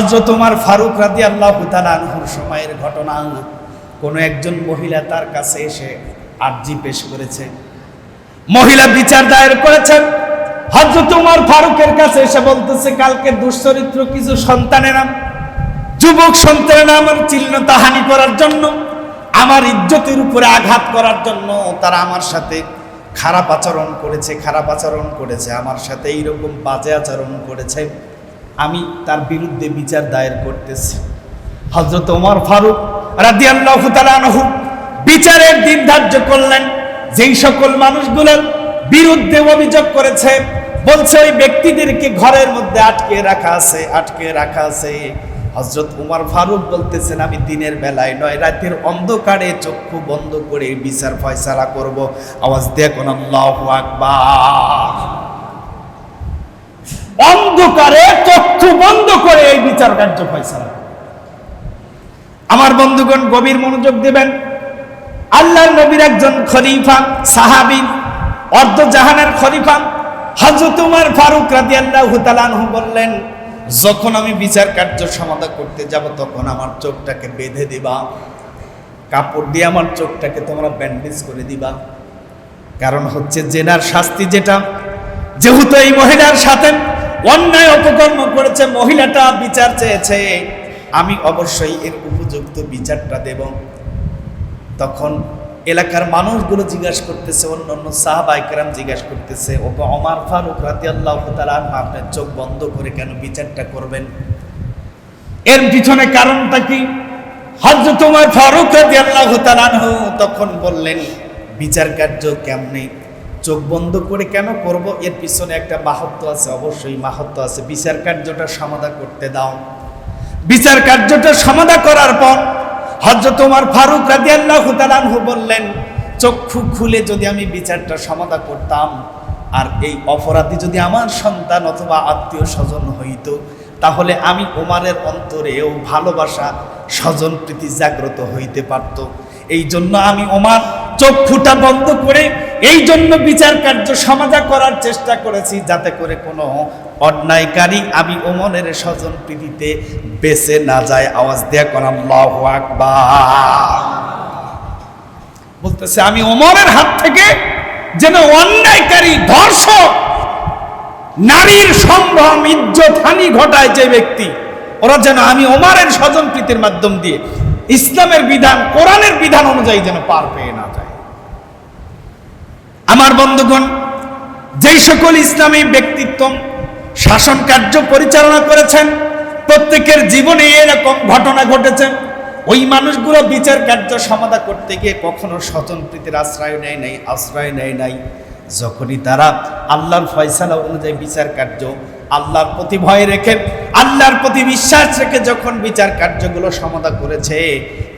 হজরত তোমার ফারুক রাদি আল্লাহ আনহুর সময়ের ঘটনা, কোনো একজন মহিলা তার কাছে এসে আর্জি পেশ করেছে। মহিলা বিচার দায়ের করেছেন। হজরত তোমার ফারুকের কাছে এসে বলতেছে, কালকে দুশ্চরিত্র কিছু সন্তানেরা, যুবক সন্তানেরা আমার চিহ্নতা হানি করার জন্য, আমার ইজ্জতের উপরে আঘাত করার জন্য তারা আমার সাথে খারাপ আচরণ করেছে, খারাপ আচরণ করেছে, আমার সাথে এইরকম বাজে আচরণ করেছে। আমি তার বিরুদ্ধে বিচার দায়ের করতেছি। হজরত ওমর ফারুক বিচারের দিন ধার্য করলেন। যেই সকল মানুষগুলোর বিরুদ্ধে অভিযোগ করেছে, বলছে ওই ব্যক্তিদেরকে ঘরের মধ্যে আটকে রাখা আছে, আটকে রাখা আছে। হজরত উমার ফারুক বলতেছেন, আমি দিনের বেলায় নয়, রাতের অন্ধকারে চক্ষু বন্ধ করে বিচার ফয়সালা করব। আওয়াজ দেখুন আল্লাহ আকবার। অন্ধকারে চক্ষু বন্ধ করে এই বিচার কার্য ফয়সালা আমার বন্ধুগণ, গভীর মনোযোগ দেবেন। আল্লাহ নবীর একজন খলিফা, সাহাবি অর্ধ জাহানের খলিফা হজরত উমর ফারুক রাদি আল্লাহ বললেন, যখন আমি বিচার কার্য সমাধান করতে যাব, তখন আমার চোখটাকে বেঁধে দিবা। কাপড় দিয়ে আমার চোখটাকে তোমরা ব্যান্ডেজ করে দিবা। কারণ হচ্ছে জেনার শাস্তি যেটা। যেহেতু এই মহিলার সাথে অন্যায় অপকর্ম করেছে, মহিলাটা বিচার চেয়েছে। আমি অবশ্যই এর উপযুক্ত বিচারটা দেব। তখন এলাকার মানুষগুলো জিজ্ঞাসা করতেছে অন্য অন্য সাহাবাইকেরাম জিজ্ঞাসা করতেছে ও অমার ফারুক রাতি আল্লাহ আপনার চোখ বন্ধ করে কেন বিচারটা করবেন? এর পিছনে কারণটা কি? হজরত তোমার ফারুক রাতি আল্লাহ তখন বললেন, বিচার কার্য কেমনে? চোখ বন্ধ করে কেন করব? এর পিছনে একটা মাহাত্ম আছে, অবশ্যই মাহাত্ম আছে। বিচার কার্যটা সমাধা করতে দাও। বিচার কার্যটা সমাধা করার পর হজরত তোমার ফারুক রাজি আল্লাহ বললেন, চক্ষু খুলে যদি আমি বিচারটা সমাধা করতাম, আর এই অপরাধী যদি আমার সন্তান অথবা আত্মীয় স্বজন হইতো, তাহলে আমি ওমারের অন্তরেও ভালোবাসা, স্বজন প্রীতি জাগ্রত হইতে পারত। এই জন্য আমি ওমার চক্ষুটা বন্ধ করে এই জন্য বিচার কার্য সমাধা করার চেষ্টা করেছি, যাতে করে কোনো অন্যায়কারী আমি ওমনের স্বজন প্রীতিতে বেঁচে না যায়। আওয়াজ দেয়া করাম বলতেছে, আমি ওমরের হাত থেকে যেন অন্যায়কারী, ধর্ষক, নারীর সম্ভ্রম, ইজ্জত, হানি ঘটায় যে ব্যক্তি, ওরা যেন আমি ওমারের স্বজন প্রীতির মাধ্যম দিয়ে ইসলামের বিধান, কোরআনের বিধান অনুযায়ী যেন পার পেয়ে না যায়। আমার বন্ধুগণ, যেই সকল ইসলামী ব্যক্তিত্ব শাসন কার্য পরিচালনা করেছেন, প্রত্যেকের জীবনে এরকম ঘটনা ঘটেছে, ওই মানুষগুলো বিচার কার্য সমাধা করতে গিয়ে কখনো স্বজন প্রীতির আশ্রয় নেয় নাই, আশ্রয় নেয় নাই। যখনই তারা আল্লাহর ফয়সালা অনুযায়ী বিচার কার্য আল্লাহর প্রতি ভয় রেখে, আল্লাহর প্রতি বিশ্বাস রেখে যখন বিচার কার্যগুলো সমাধা করেছে,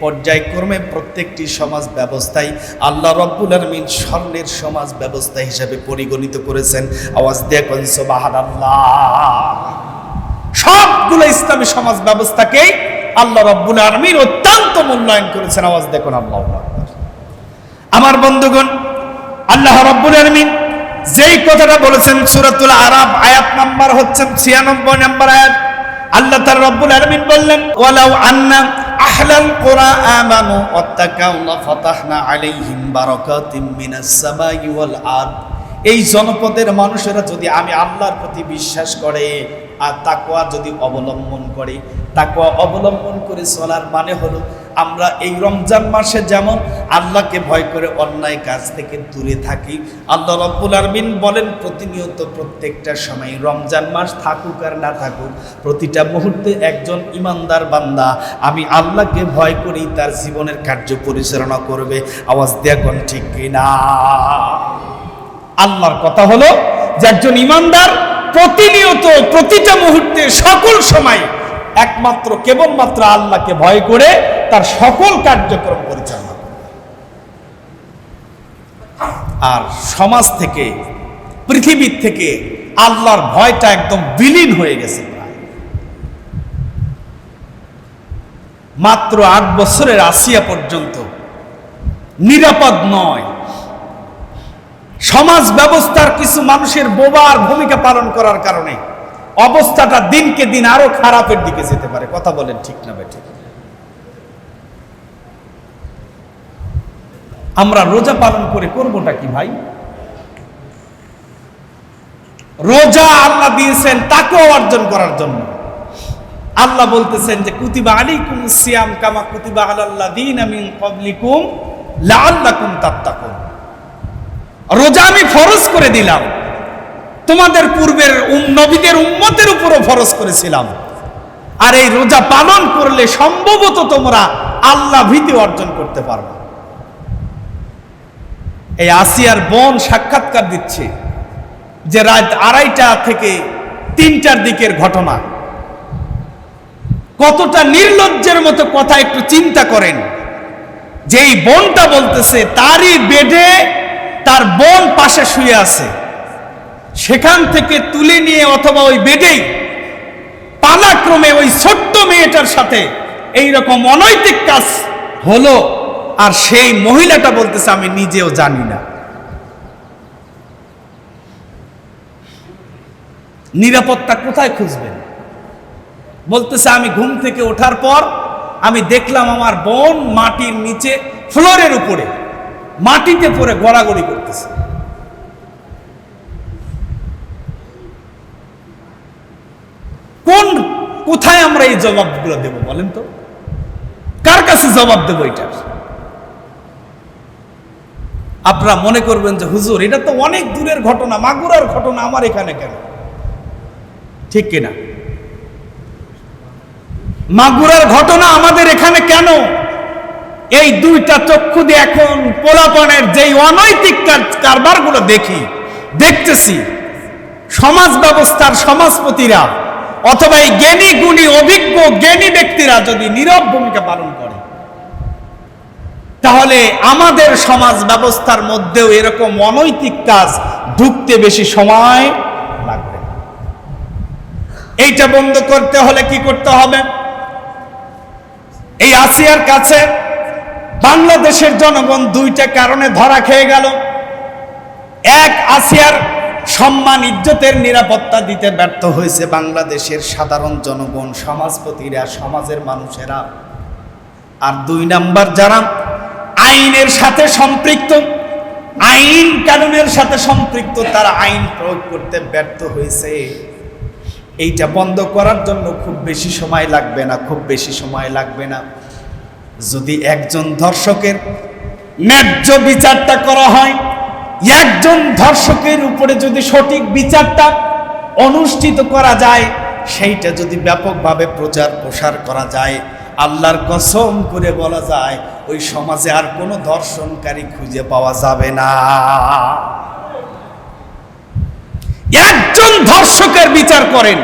পর্যায়ক্রমে প্রত্যেকটি সমাজ ব্যবস্থায় আল্লাহ রব্বুল আলমিন স্বর্ণের সমাজ ব্যবস্থা হিসাবে পরিগণিত করেছেন। আওয়াজ দেখুন সোবাহান সবগুলো ইসলামী সমাজ ব্যবস্থাকে আল্লাহ রব্বুল আলমিন অত্যন্ত মূল্যায়ন করেছেন। আওয়াজ দেখুন আল্লাহ আমার বন্ধুগণ, আল্লাহ রব্বুল আলমিন যেই কথাটা বলেছেন সুরাতুল আরব আয়াত নাম্বার হচ্ছে ছিয়ানব্বই নাম্বার আয়াত। আল্লাহ তার রব্বুল আলমিন বললেন, ওয়ালাউ আন্না আহলাল কোরআ আমানু লাফাতাহনা আলাইহিম মিনাস সামাই ওয়াল এই জনপদের মানুষেরা যদি আমি আল্লাহর প্রতি বিশ্বাস করে, আর তাকওয়া যদি অবলম্বন করে, তাকওয়া অবলম্বন করে চলার মানে হলো আমরা এই রমজান মাসে যেমন আল্লাহকে ভয় করে অন্যায় কাজ থেকে দূরে থাকি, আল্লাহ রব্বুল আরমিন বলেন প্রতিনিয়ত প্রত্যেকটা সময় রমজান মাস থাকুক আর না থাকুক, প্রতিটা মুহূর্তে একজন ইমানদার বান্দা আমি আল্লাহকে ভয় করেই তার জীবনের কার্য পরিচালনা করবে। আওয়াজ দেয়া কোন ঠিক কিনা? আল্লাহর কথা হলো যে একজন ইমানদার প্রতিনিয়ত প্রতিটা মুহূর্তে সকল সময় একমাত্র কেবলমাত্র আল্লাহকে ভয় করে তার সকল কার্যক্রম পরিচালনা করে আর সমাজ থেকে, পৃথিবীর থেকে আল্লাহর ভয়টা একদম বিলীন হয়ে গেছে মাত্র আট বছরের আসিয়া পর্যন্ত নিরাপদ নয়। সমাজ ব্যবস্থার কিছু মানুষের বোবার ভূমিকা পালন করার কারণে অবস্থাটা দিনকে দিন আরও খারাপের দিকে যেতে পারে। কথা বলেন ঠিক না বেঠিক আমরা রোজা পালন করে করবোটা কি ভাই? রোজা আল্লাহ দিয়েছেন তাকেও অর্জন করার জন্য। আল্লাহ বলতেছেন যে, কুতিবা আলাইকুম সিয়াম কামা কুতিবা আলাল্লাযীনা মিন ক্বাবলিকুম লাআল্লাকুম তাত্তাকুন। রোজা আমি ফরজ করে দিলাম। তোমাদের পূর্বের নবীদের উম্মতের উপরও ফরজ করেছিলাম। আর এই রোজা পালন করলে সম্ভবত তোমরা আল্লাহ ভীতি অর্জন করতে পারবে। এই আসিয়ার বোন সাক্ষাৎকার দিচ্ছে যে রাত আড়াইটা থেকে তিনটার দিকের ঘটনা। কতটা নির্লজ্জের মতো কথা একটু চিন্তা করেন। যে এই বোনটা বলতেছে, তারই বেডে তার বোন পাশে শুয়ে আছে। সেখান থেকে তুলে নিয়ে অথবা ওই বেডেই পালাক্রমে ওই ছোট্ট মেয়েটার সাথে এই রকম অনৈতিক কাজ হলো। আর সেই মহিলাটা বলতেছে, আমি নিজেও জানি না। নিরাপত্তা কোথায় খুঁজবেন? বলতেছে, আমি ঘুম থেকে ওঠার পর আমি দেখলাম আমার বোন মাটির নিচে ফ্লোরের উপরে, মাটিতে পড়ে গড়াগড়ি করতেছে। কোন, কোথায় আমরা এই জবাবগুলো দেব বলেন তো? কার কাছে জবাব দেবো এটার? আপনারা মনে করবেন যে, হুজুর, এটা তো অনেক দূরের ঘটনা, মাগুরার ঘটনা আমার এখানে কেন? ঠিক কিনা? মাগুরার ঘটনা আমাদের এখানে কেন? এই দুইটা চক্ষু দিয়ে এখন পোলাপনের যেই অনৈতিক কারবারগুলো দেখি, দেখতেছি, সমাজ ব্যবস্থার সমাজপতিরা অথবা এই জ্ঞানী গুণী অভিজ্ঞ জ্ঞানী ব্যক্তিরা যদি নীরব ভূমিকা পালন করে তাহলে আমাদের সমাজ ব্যবস্থার মধ্যেও এরকম অনৈতিক কাজ ঢুকতে বেশি সময় লাগবে। এইটা বন্ধ করতে হলে কি করতে হবে? এই আসিয়ার কাছে বাংলাদেশের জনগণ দুইটা কারণে ধরা খেয়ে গেল। এক, আসিয়ার সম্মান, ইজ্জতের নিরাপত্তা দিতে ব্যর্থ হয়েছে বাংলাদেশের সাধারণ জনগণ, সমাজপতিরা, সমাজের মানুষেরা। আর দুই নাম্বার যারা আইনের সাথে সম্পৃক্ত। আইন কানুনের সাথে সম্পৃক্ত, তারা আইন প্রয়োগ করতে ব্যর্থ হয়েছে। এইটা বন্ধ করার জন্য খুব বেশি সময় লাগবে না, খুব বেশি সময় লাগবে না। যদি একজন ধর্ষকের ন্যায্য বিচারটা করা হয়, একজন ধর্ষকের উপরে যদি সঠিক বিচারটা অনুষ্ঠিত করা যায়, সেইটা যদি ব্যাপকভাবে প্রচার প্রসার করা যায় আল্লাহর কসম করে বলা যায়, ওই সমাজে আর কোনো ধর্ষণকারী খুঁজে পাওয়া যাবে না। একজন ধর্ষকের বিচার করেন,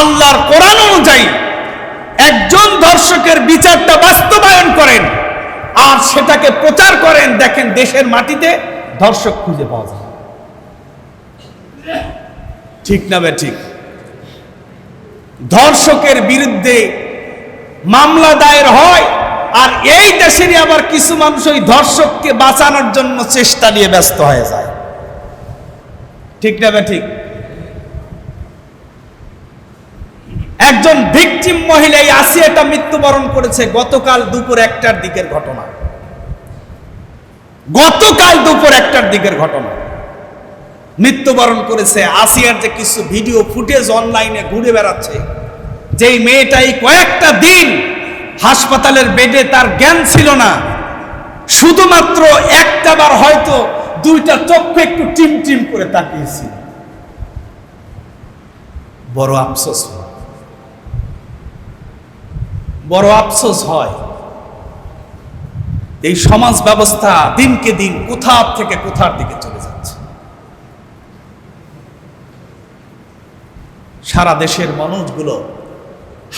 আল্লাহর কোরআন অনুযায়ী একজন ধর্ষকের বিচারটা বাস্তবায়ন করেন, আর সেটাকে প্রচার করেন, দেখেন দেশের মাটিতে ধর্ষক খুঁজে পাওয়া যায়। ঠিক না বে ঠিক? ধর্ষকের বিরুদ্ধে মামলা দায়ের হয়, আর এই দেশেরই আবার কিছু মানুষ ওই ধর্ষককে বাঁচানোর জন্য চেষ্টা নিয়ে ব্যস্ত হয়ে যায়। ঠিক না ঠিক? একজন ভিকটিম মহিলা এই আসিয়াটা মৃত্যুবরণ করেছে গতকাল দুপুর একটার দিকের ঘটনা। গতকাল দুপুর একটার দিকের ঘটনা। মৃত্যুবরণ করেছে আসিয়ার যে কিছু ভিডিও ফুটেজ অনলাইনে ঘুরে বেড়াচ্ছে। যেই মেয়েটা এই কয়েকটা দিন হাসপাতালের বেডে তার জ্ঞান ছিল না, শুধুমাত্র একটা বার হয়তো দুইটা চক্ষু একটু টিম টিম করে তাকিয়েছিল। বড় আফসোস বড় আফসোস হয়। এই সমাজ ব্যবস্থা দিনকে দিন কোথার থেকে কোথার দিকে চলে যাচ্ছে। সারা দেশের মানুষগুলো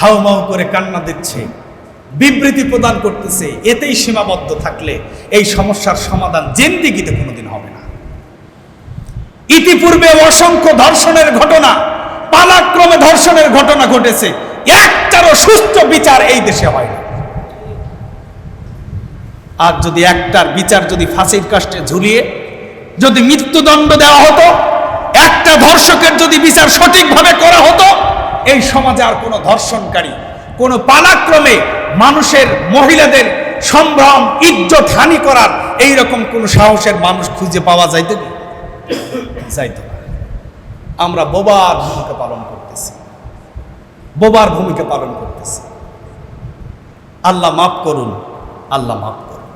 হাউমাউ করে কান্না দিচ্ছে, বিবৃতি প্রদান করতেছে, এতেই সীমাবদ্ধ থাকলে এই সমস্যার সমাধান জেন্দিগিতে কোনোদিন হবে না। ইতিপূর্বে অসংখ্য ধর্ষণের ঘটনা, পালাক্রমে ধর্ষণের ঘটনা ঘটেছে। একটারও সুস্থ বিচার এই দেশে হয় না। আর যদি একটার বিচার যদি ফাঁসির কাষ্টে ঝুলিয়ে যদি মৃত্যুদণ্ড দেওয়া হতো, একটা ধর্ষকের যদি বিচার সঠিকভাবে করা হতো এই সমাজে আর কোনো ধর্ষণকারী, কোনো পালাক্রমে মানুষের, মহিলাদের সম্ভ্রম, ইজ্জত, হানি করার এই রকম কোন সাহসের মানুষ খুঁজে পাওয়া যাইতো কি। আমরা বোবার ভূমিকা পালন করতেছি। বোবার ভূমিকা পালন করতেছি। আল্লাহ মাফ করুন, আল্লাহ মাফ করুন।